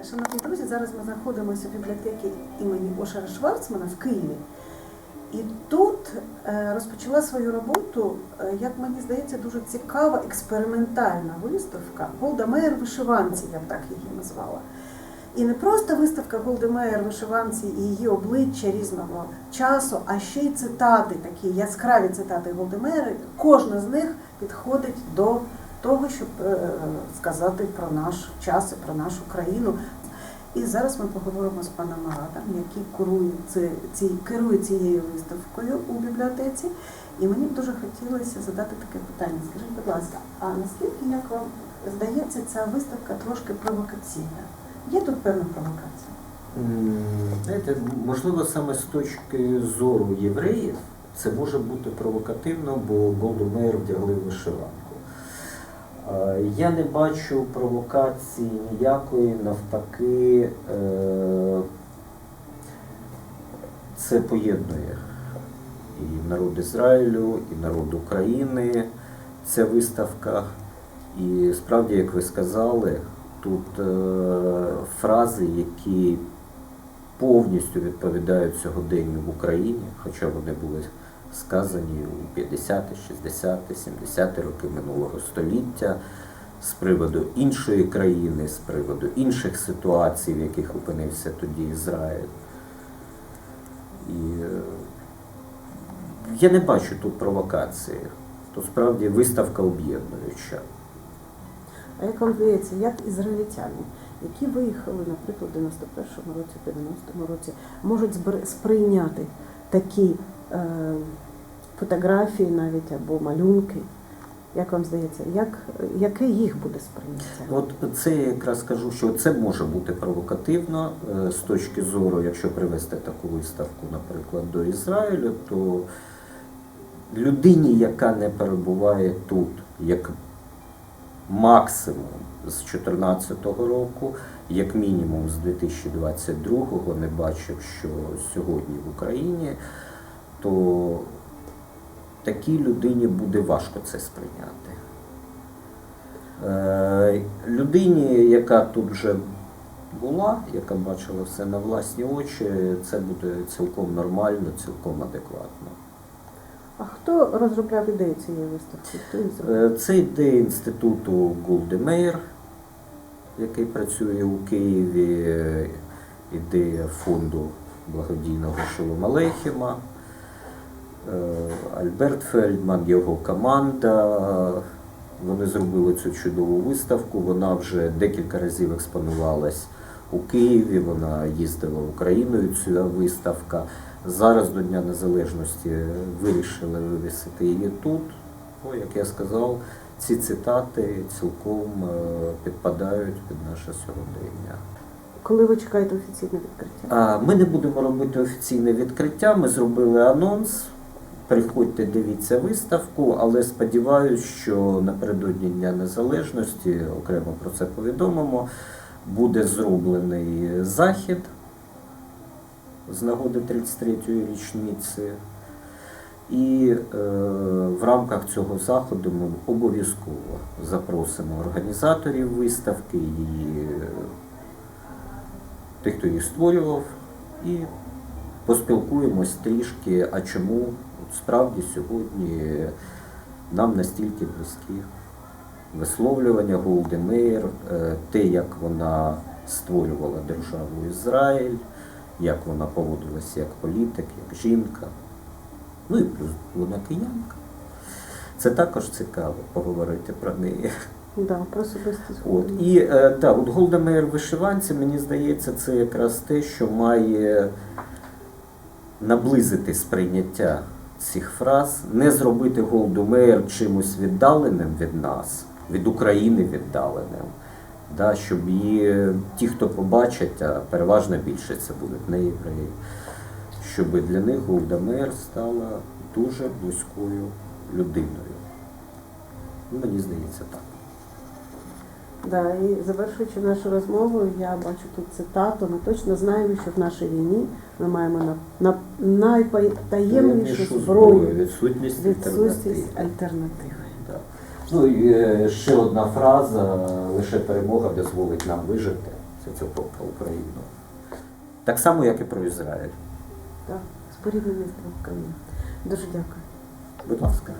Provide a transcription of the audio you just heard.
Е, Шановні друзі, зараз ми знаходимося в бібліотеці імені Ошара Шварцмана в Києві. І тут е, розпочала свою роботу, е, як мені здається, дуже цікава експериментальна виставка Голда Меєр вишиванці, я б так її назвала. І не просто виставка Голди Меєр вишиванці і її обличчя різного часу, а ще й цитати, такі яскраві цитати Голди Меєр. Кожна з них підходить до того, щоб е, сказати про наш час і про нашу країну. І зараз ми поговоримо з паном Маратом, який курує ці, керує цією виставкою у бібліотеці. І мені б дуже хотілося задати таке питання. Скажіть, будь ласка, а наскільки, як вам здається, ця виставка трошки провокаційна? Є тут певна провокація? Знаєте, можливо, саме з точки зору євреїв це може бути провокативно, бо Голду вдягли вишиванку. Е, Я не бачу провокації ніякої, навпаки, е, це поєднує і народ Ізраїлю, і народ України. Ця виставка. І справді, як ви сказали, тут е, фрази, які повністю відповідають сьогоденню в Україні, хоча вони були сказані у 50-ті, 60-ті, 70-ті роки минулого століття з приводу іншої країни, з приводу інших ситуацій, в яких опинився тоді Ізраїль. І е, я не бачу тут провокації. То справді виставка об'єднуюча. А як вам здається, як ізраїльтяни, які виїхали, наприклад, в 91-му році, 90-му році, можуть сприйняти такі фотографії навіть або малюнки? Як вам здається, як, яке їх буде сприйняття? От це я якраз кажу, що це може бути провокативно е, з точки зору, якщо привести таку виставку, наприклад, до Ізраїлю, то людині, яка не перебуває тут, як максимум з 2014 року, як мінімум з 2022-го, не бачив, що сьогодні в Україні, то такій людині буде важко це сприйняти. Е, Людині, яка тут вже була, яка бачила все на власні очі, це буде цілком нормально, цілком адекватно. А хто розробляв ідею цієї виставки? Хто її? Е, Це ідея інституту Голдемейр, який працює у Києві, е, ідея фонду благодійного Шолом Алейхіма, е, Альберт Фельдман, його команда. Вони зробили цю чудову виставку. Вона вже декілька разів експонувалась у Києві. Вона їздила Україною. Ця виставка. Зараз до Дня Незалежності вирішили вивісити її тут. Бо, як я сказав, ці цитати цілком е, підпадають під наше сьогодення. Коли ви чекаєте офіційне відкриття? Ми не будемо робити офіційне відкриття. Ми зробили анонс. Приходьте, дивіться виставку, але сподіваюся, що напередодні Дня Незалежності, окремо про це повідомимо, буде зроблений захід з нагоди 33-ї річниці. І е, в рамках цього заходу ми обов'язково запросимо організаторів виставки, її, тих, хто її створював, і поспілкуємось трішки, а чому от справді сьогодні нам настільки близькі висловлювання Голди Меїр, е, те, як вона створювала державу Ізраїль, як вона поводилася як політик, як жінка. Ну і плюс вона киянка. Це також цікаво поговорити про неї. Да, про. От. І е, так, от Голда вишиванці, мені здається, це якраз те, що має наблизити сприйняття цих фраз, не зробити Голду Меїр чимось віддаленим від нас, від України віддаленим. Да, щоб її ті, хто побачать, а переважна більшість це будуть не євреї, щоб для них Голда Меїр стала дуже близькою людиною. Мені здається так. Да, і завершуючи нашу розмову, я бачу тут цитату. Ми точно знаємо, що в нашій війні ми маємо на, на найпотаємнішу зброю відсутність альтернативи. відсутність альтернативи. Да. Ну і е, ще одна фраза: лише перемога дозволить нам вижити. Це після цього про, Україну. Так само, як і про Ізраїль. Так, споріднений з Україною. Дуже дякую. Будь ласка.